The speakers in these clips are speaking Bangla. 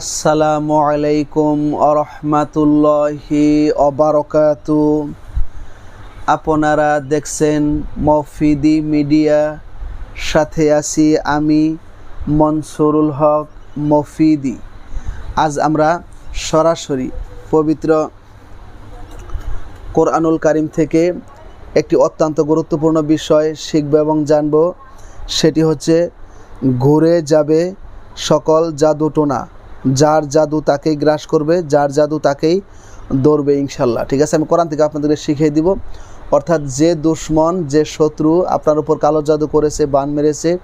আসসালামু আলাইকুম আরহামাতুল্লাহি অবারকাতু আপনারা দেখছেন মফিদি মিডিয়া, সাথে আছি আমি মনসুরুল হক মফিদি। আজ আমরা সরাসরি পবিত্র কোরআনুল কারিম থেকে একটি অত্যন্ত গুরুত্বপূর্ণ বিষয় শিখব এবং জানব, সেটি হচ্ছে, ঘুরে যাবে সকল জাদুটোনা। যার জাদু তাকেই গ্রাস করবে, যার জাদু তাকেই দৌড়বে ইনশাল্লাহ। ঠিক আছে, আমি কোরআন থেকে আপনাদেরকে শিখিয়ে দিব। অর্থাৎ যে দুশ্মন, যে শত্রু আপনার উপর কালো জাদু করেছে, বান মেরেছে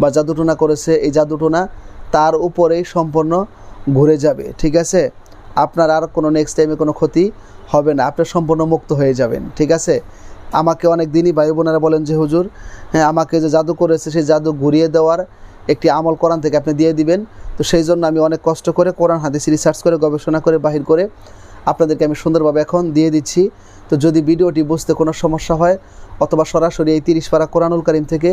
বা জাদুটোনা করেছে, এই জাদুটোনা তার উপরেই সম্পূর্ণ ঘুরে যাবে। ঠিক আছে? আপনার আর কোনো নেক্সট টাইমে কোনো ক্ষতি হবে না। আপনি সম্পূর্ণ মুক্ত হয়ে যাবেন। ঠিক আছে? আমাকে অনেক দিনই ভাই বোনেরা বলেন যে, হুজুর হ্যাঁ আমাকে যে জাদু করেছে সেই জাদু ঘুরিয়ে দেওয়ার একটি আমল কোরআন থেকে আপনি দিয়ে দিবেন। তো সেই জন্য আমি অনেক কষ্ট করে কোরআন, হাদিস রিসার্চ করে, গবেষণা করে, বাহির করে আপনাদেরকে আমি সুন্দরভাবে এখন দিয়ে দিচ্ছি। তো যদি ভিডিওটি বুঝতে কোনো সমস্যা হয়, অথবা সরাসরি এই তিরিশ পারা কোরআনুল করিম থেকে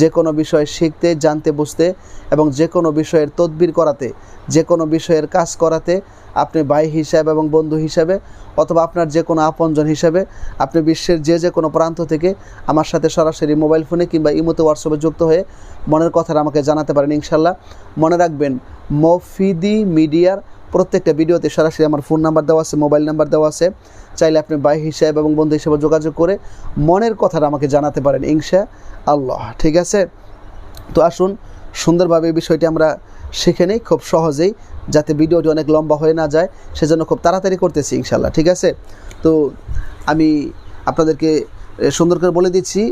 যে কোনো বিষয় শিখতে, জানতে, বুঝতে এবং যে কোনো বিষয়ের তদবির করাতে, যে কোনো বিষয়ের কাজ করাতে আপনি ভাই হিসাবে এবং বন্ধু হিসাবে অথবা আপনার যে কোনো আপনজন হিসাবে আপনি বিশ্বের যে যে কোনো প্রান্ত থেকে আমার সাথে সরাসরি মোবাইল ফোনে কিংবা ইমোতে হোয়াটসঅ্যাপে যুক্ত হয়ে মনের কথাটা আমাকে জানাতে পারেন ইনশাল্লাহ। মনে রাখবেন, মফিদি মিডিয়ার প্রত্যেকটা ভিডিওতে সরাসরি আমার ফোন নাম্বার দেওয়া আছে মোবাইল নাম্বার দেওয়া আছে। চাইলে আপনি ভাই হিসাব এবং বন্ধু হিসেবে যোগাযোগ করে মনের কথাটা আমাকে জানাতে পারেন ইনশা আল্লাহ ঠিক আছে? তো আসুন, সুন্দরভাবে এই বিষয়টি আমরা শিখে নিই, খুব সহজেই, যাতে ভিডিওটি অনেক লম্বা হয়ে না যায়, সেজন্য খুব তাড়াতাড়ি করতেছি ইনশাল্লাহ ঠিক আছে? তো আমি আপনাদেরকে সুন্দর করে বলে দিচ্ছি,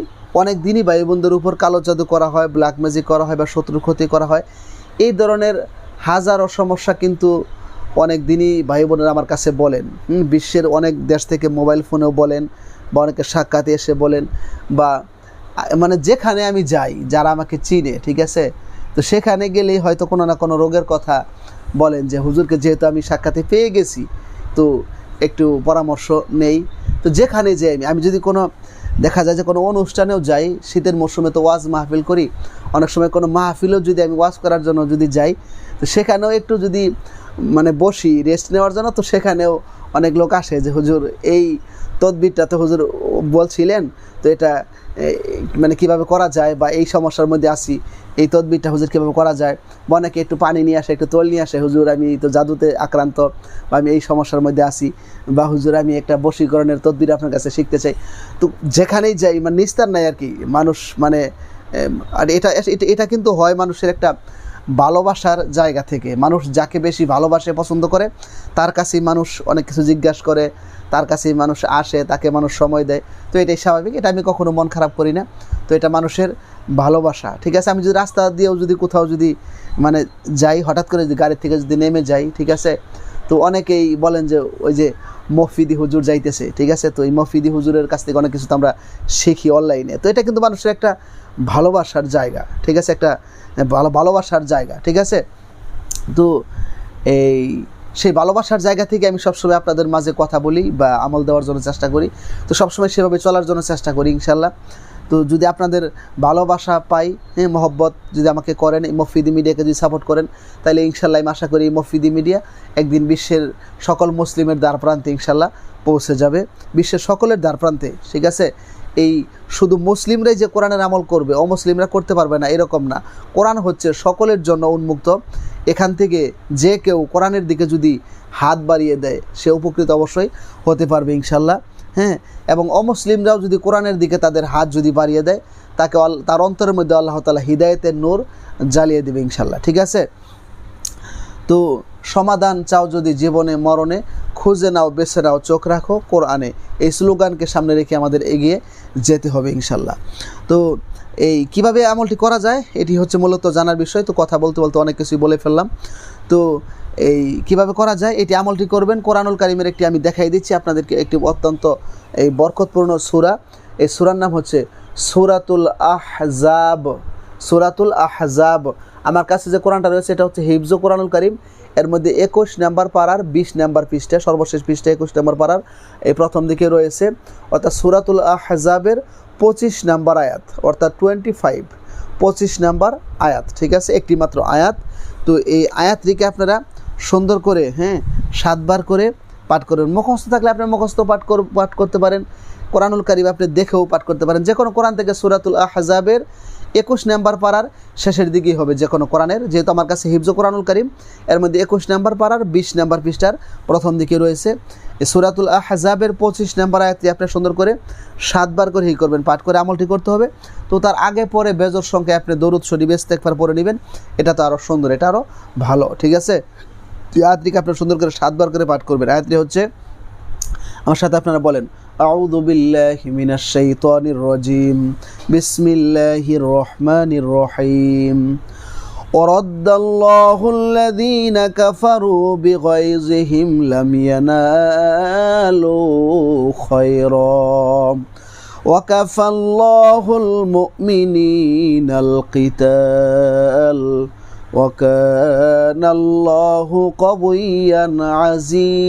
অনেক দিনই ভাই বোনদের উপর কালো জাদু করা হয় ব্ল্যাক ম্যাজিক করা হয় বা শত্রু ক্ষতি করা হয়। এই ধরনের হাজারো সমস্যা কিন্তু অনেক দিনই ভাই বোনেরা আমার কাছে বলেন বিশ্বের অনেক দেশ থেকে মোবাইল ফোনেও বলেন বা অনেকে সাক্ষাতে এসে বলেন বা মানে যেখানে আমি যাই, যারা আমাকে চিনে, ঠিক আছে? তো সেখানে গেলেই হয়তো কোনো না কোনো রোগের কথা বলেন যে, হুজুরকে যেহেতু আমি সাক্ষাতে পেয়ে গেছি, তো একটু পরামর্শ নেই। তো যেখানে যাই আমি আমি যদি কোনো দেখা যায় যে কোনো অনুষ্ঠানেও যাই, শীতের মরশুমে তো ওয়াজ মাহফিল করি। অনেক সময় কোনো মাহফিলেও যদি আমি ওয়াজ করার জন্য যদি যাই, তো সেখানেও একটু যদি মানে বসি রেস্ট নেওয়ার জন্য, তো সেখানেও অনেক লোক আসে যে, হুজুর, এই তদবিরটা তো হুজুর বলছিলেন, তো এটা মানে কীভাবে করা যায় বা এই সমস্যার মধ্যে আসি এই তদবিরটা হুজুর কীভাবে করা যায়? বা অনেকে একটু পানি নিয়ে আসে, একটু তোল নিয়ে আসে, হুজুর, আমি তো জাদুতে আক্রান্ত বা আমি এই সমস্যার মধ্যে আসি বা হুজুর, আমি একটা বশীকরণের তদবির আপনার কাছে শিখতে চাই। তো যেখানেই যাই মানে নিস্তার নাই আর কি, মানুষ মানে আর এটা এটা এটা কিন্তু হয় মানুষের একটা ভালোবাসার জায়গা থেকে। মানুষ যাকে বেশি ভালোবাসে, পছন্দ করে, তার কাছেই মানুষ অনেক কিছু জিজ্ঞাসা করে, তার কাছেই মানুষ আসে, তাকে মানুষ সময় দেয়। তো এটাই স্বাভাবিক, এটা আমি কখনো মন খারাপ করি না। তো এটা মানুষের ভালোবাসা, ঠিক আছে? আমি যদি রাস্তা দিয়েও যদি কোথাও যদি মানে যাই, হঠাৎ করে যদি গাড়ি থেকে যদি নেমে যাই, ঠিক আছে? তো অনেকেই বলেন যে, ওই যে মফিদি হুজুর যাইতেছে ঠিক আছে? তো এই মফিদি হুজুরের কাছ থেকে অনেক কিছু তো আমরা শিখি অনলাইনে। তো এটা কিন্তু মানুষের একটা ভালোবাসার জায়গা, ঠিক আছে? একটা ভালো, ভালোবাসার জায়গা, ঠিক আছে? তো এই, সেই ভালোবাসার জায়গা থেকে আমি সবসময় আপনাদের মাঝে কথা বলি বা আমল দেওয়ার জন্য চেষ্টা করি। তো সবসময় সেভাবে চলার জন্য চেষ্টা করি ইনশাল্লাহ তো যদি আপনাদের ভালোবাসা পাই হ্যাঁ মহব্বত যদি আমাকে করেন, এই মফিদি মিডিয়াকে যদি সাপোর্ট করেন, তাহলে ইনশাল্লাহ আমি আশা করি মফিদি মিডিয়া একদিন বিশ্বের সকল মুসলিমের দ্বার প্রান্তে ইনশাল্লাহ পৌঁছে যাবে। বিশ্বের সকলের দ্বার প্রান্তে ঠিক আছে? এই শুধু মুসলিমরাই যে কোরআনের আমল করবে, অমুসলিমরা করতে পারবে না, এরকম না। কোরআন হচ্ছে সকলের জন্য উন্মুক্ত। এখান থেকে যে কেউ কোরআনের দিকে যদি হাত বাড়িয়ে দেয়, সে উপকৃত অবশ্যই হতে পারবে ইনশাল্লাহ। হ্যাঁ এবং অমুসলিমরাও যদি কোরআনের দিকে তাদের হাত যদি বাড়িয়ে দেয়, তাকে তার অন্তরের মধ্যে আল্লাহ তালা হৃদায়তের নূর জ্বালিয়ে দেবে ইনশাল্লাহ। ঠিক আছে? তো সমাধান চাও যদি জীবনে, মরণে খুঁজে নাও, বেছে নাও, চোখ রাখো কোরআনে। এই স্লোগানকে সামনে রেখে আমাদের এগিয়ে যেতে হবে ইনশাল্লাহ। তো এই কীভাবে আমলটি করা যায়, এটি হচ্ছে মূলত জানার বিষয়। তো কথা বলতে বলতে অনেক কিছুই বলে ফেললাম। তো এই কীভাবে করা যায়, এটি আমলটি করবেন। কোরআনুল কারিমের একটি আমি দেখাই দিচ্ছি আপনাদেরকে একটি অত্যন্ত এই বরকতপূর্ণ সুরা। এই সুরার নাম হচ্ছে সুরাতুল আহজাব। সুরাতুল আহজাব। আমার কাছে যে কোরআনটা রয়েছে, এটা হচ্ছে হিফজ কোরআনুল কারিম। এর মধ্যে একুশ নাম্বার পাড়ার বিশ নাম্বার পৃষ্ঠা, সর্বশেষ পৃষ্ঠা একুশ নাম্বার পাড়ার এই প্রথম দিকে রয়েছে। অর্থাৎ সুরাতুল আহজাবের পঁচিশ নাম্বার আয়াত, অর্থাৎ টোয়েন্টি ফাইভ পঁচিশ নাম্বার আয়াত, ঠিক আছে? একটি মাত্র আয়াত। তো এই আয়াতটিকে আপনারা সুন্দর করে হ্যাঁ সাতবার করে পাঠ করবেন মুখস্থ থাকলে আপনার মুখস্থ পাঠ কর, পাঠ করতে পারেন। কোরআনুল কারিম আপনি দেখেও পাঠ করতে পারেন। যে কোনো কোরআন থেকে সুরাতুল আহজাবের একুশ নাম্বার পাড়ার শেষের দিকেই হবে যে কোনো কোরআনের, যেহেতু আমার কাছে হিফজ কোরআনুল করিম, এর মধ্যে একুশ নাম্বার পাড়ার বিশ নাম্বার পৃষ্ঠার প্রথম দিকে রয়েছে। সুরাতুল আহজাবের পঁচিশ নাম্বার আয়াতটি আপনি সুন্দর করে সাতবার করে ই করবেন, পাঠ করে আমলটি করতে হবে। তো তার আগে পরে বেজর সংখ্যায় আপনি দরুদ শরীফ ইস্তেকবার পরে নেবেন। এটা তো আরও সুন্দর, এটা আরও ভালো, ঠিক আছে? আয়াতটিকে আপনি সুন্দর করে সাতবার করে পাঠ করবেন। আয়াতটি হচ্ছে, আমার সাথে আপনারা বলেন أعوذ بالله من الشيطان الرجيم بسم الله الرحمن الرحيم ورد الله الذين كفروا بغيظهم لم ينالوا خيرا وكفى الله المؤمنين القتال وكان الله قويا عزيزا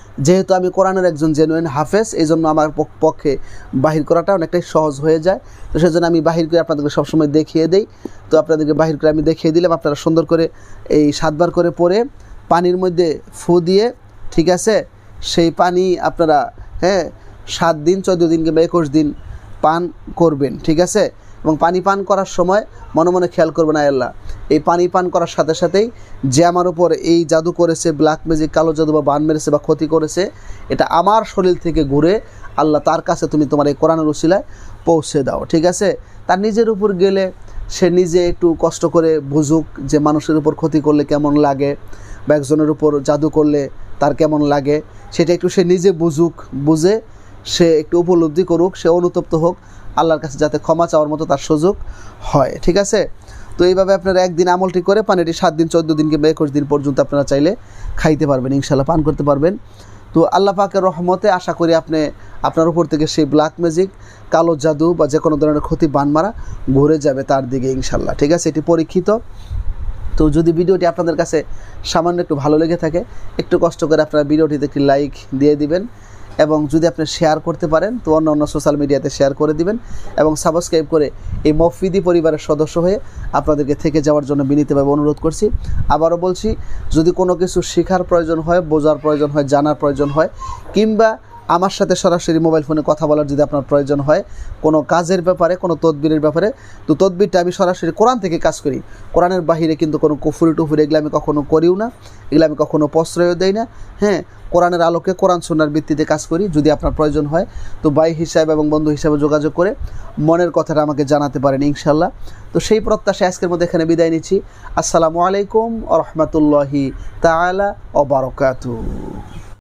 যেহেতু আমি কোরআনের একজন জেনুইন হাফেজ এই জন্য আমার পক্ষে বাহির করাটা অনেকটাই সহজ হয়ে যায়। তো সেজন্য আমি বাহির করে আপনাদেরকে সবসময় দেখিয়ে দেই। তো আপনাদেরকে বাহির করে আমি দেখিয়ে দিলাম, আপনারা সুন্দর করে এই সাতবার করে পরে পানির মধ্যে ফু দিয়ে, ঠিক আছে? সেই পানি আপনারা হ্যাঁ সাত দিন, চোদ্দ দিন কিংবা একুশ দিন পান করবেন, ঠিক আছে? এবং পানি পান করার সময় মনে মনে খেয়াল করবেন আল্লাহ। এই পানি পান করার সাথে সাথেই যে আমার উপর এই জাদু করেছে ব্ল্যাক ম্যাজিক কালো জাদু বা বান মেরেছে বা ক্ষতি করেছে, এটা আমার শরীর থেকে ঘুরে আল্লাহ তার কাছে তুমি তোমার এই কোরআনের উসিলায় পৌঁছে দাও, ঠিক আছে? তার নিজের উপর গেলে সে নিজে একটু কষ্ট করে বুঝুক যে মানুষের উপর ক্ষতি করলে কেমন লাগে বা একজনের উপর জাদু করলে তার কেমন লাগে। সেটা একটু সে নিজে বুঝুক, বুঝে সে একটু উপলব্ধি করুক, সে অনুতপ্ত হোক। আল্লাহর কাছে যাতে ক্ষমা চাওয়ার মতো তার সুযোগ হয়, ঠিক আছে? তো এইভাবে আপনারা একদিন আমলটি করে পানিটি সাত দিন, চোদ্দ দিন কিংবা একুশ দিন পর্যন্ত আপনারা চাইলে খাইতে পারবেন ইনশাল্লাহ পান করতে পারবেন। তো আল্লাহ পাকের রহমতে আশা করি আপনি, আপনার উপর থেকে সেই ব্ল্যাক ম্যাজিক কালো জাদু বা যে কোনো ধরনের ক্ষতি বান মারা ঘুরে যাবে তার দিকে ইনশাল্লাহ ঠিক আছে? এটি পরীক্ষিত। তো যদি ভিডিওটি আপনাদের কাছে সামান্য একটু ভালো লেগে থাকে, একটু কষ্ট করে আপনারা ভিডিওটিতে একটি লাইক দিয়ে দিবেন। এবং যদি আপনি শেয়ার করতে পারেন, তো অন্য অন্য সোশ্যাল মিডিয়াতে শেয়ার করে দিবেন এবং সাবস্ক্রাইব করে এই মফিদি পরিবারের সদস্য হয়ে আপনাদেরকে থেকে যাওয়ার জন্য বিনীতভাবে অনুরোধ করছি। আবারও বলছি, যদি কোনো কিছু শেখার প্রয়োজন হয়, বোঝার প্রয়োজন হয়, জানার প্রয়োজন হয়, কিংবা আমার সাথে সরাসরি মোবাইল ফোনে কথা বলার যদি আপনার প্রয়োজন হয়, কোনো কাজের ব্যাপারে, কোনো তদবিরের ব্যাপারে, তো তদবিরটা আমি সরাসরি কোরআন থেকে কাজ করি। কোরআনের বাহিরে কিন্তু কোনো কুফুরি টুফুরি এগুলো আমি কখনো করিও না, এগুলো আমি কখনো প্রশ্রয়ও দেই না। হ্যাঁ কোরআনের আলোকে কোরআন সোনার ভিত্তিতে কাজ করি, যদি আপনার প্রয়োজন হয়, তো বাই হিসাবে এবং বন্ধু হিসাবে যোগাযোগ করে মনের কথাটা আমাকে জানাতে পারেন ইনশাল্লাহ তো সেই প্রত্যাশা আজকের মধ্যে এখানে বিদায় নিচ্ছি। আসসালামু আলাইকুম আ রহমতুল্লাহি তালা ও বারকাতু